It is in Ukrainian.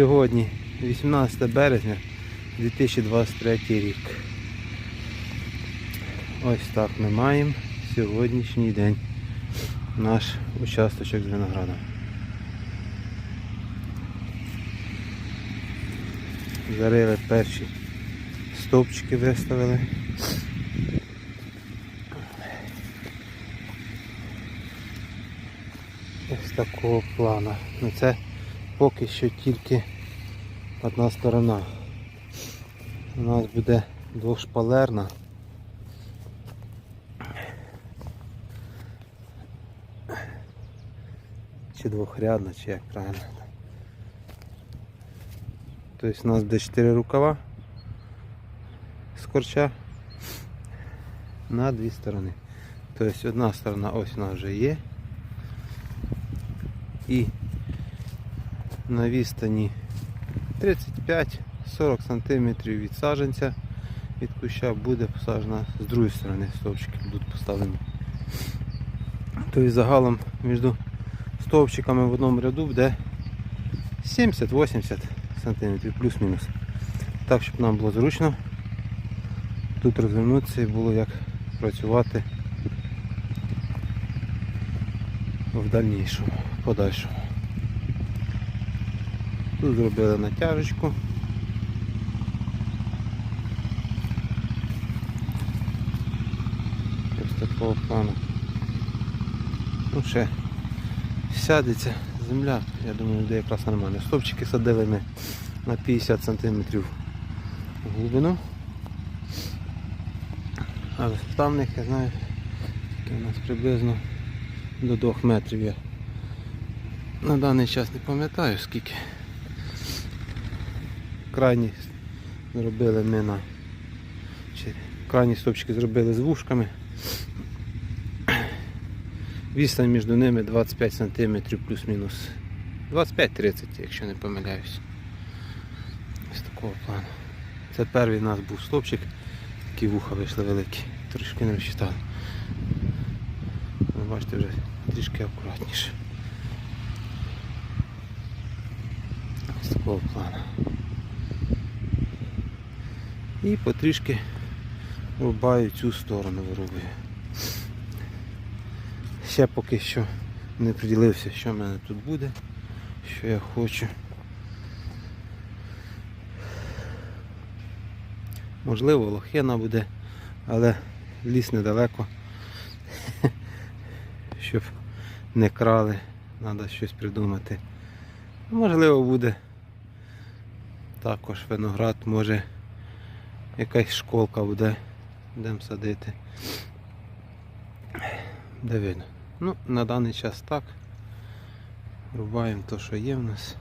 Сьогодні 18 березня 2023 рік. Ось так ми маємо сьогоднішній день наш участочок з виноградом. Зарили перші стовпчики виставили. Ось такого плану. Ну це поки що тільки одна сторона. У нас буде двохшпалерна. Чи двохрядна, чи як правильно. Тобто у нас буде 4 рукава з корча на дві сторони. Тобто одна сторона ось нас вже є. І на відстані 35-40 см від саджанця від куща буде посаджена з другої сторони стовпчики будуть поставлені. Тобто загалом між стовпчиками в одному ряду буде 70-80 см плюс-мінус. Так, щоб нам було зручно тут розвернутися і було як працювати в дальнішому, подальшому. Тут зробили натяжечку. Ось такого плану. Ну ще сядеться земля, я думаю, буде якраз нормально. Стопчики садили ми на 50 см в глибину. А виставних, я знаю, у нас приблизно до 2 метрів я на даний час не пам'ятаю скільки. Крайні зробили ми на крайні стопчики зробили з вушками. Відстань між ними 25 см плюс-мінус. 25-30, якщо не помиляюсь. Ось такого плану. Це перший у нас був стопчик, такі вуха вийшли великі, трошки не розчитали. Бачите вже трішки акуратніше. Ось такого плану. І потрішки рубаю цю сторону вирубую. Ще поки що не приділився, що в мене тут буде, що я хочу. Можливо, лохина буде, але ліс недалеко. Щоб не крали, треба щось придумати. Можливо, буде також виноград, може якась школка буде, будемо садити. Де видно. Ну, на даний час так. Рубаємо те, що є в нас.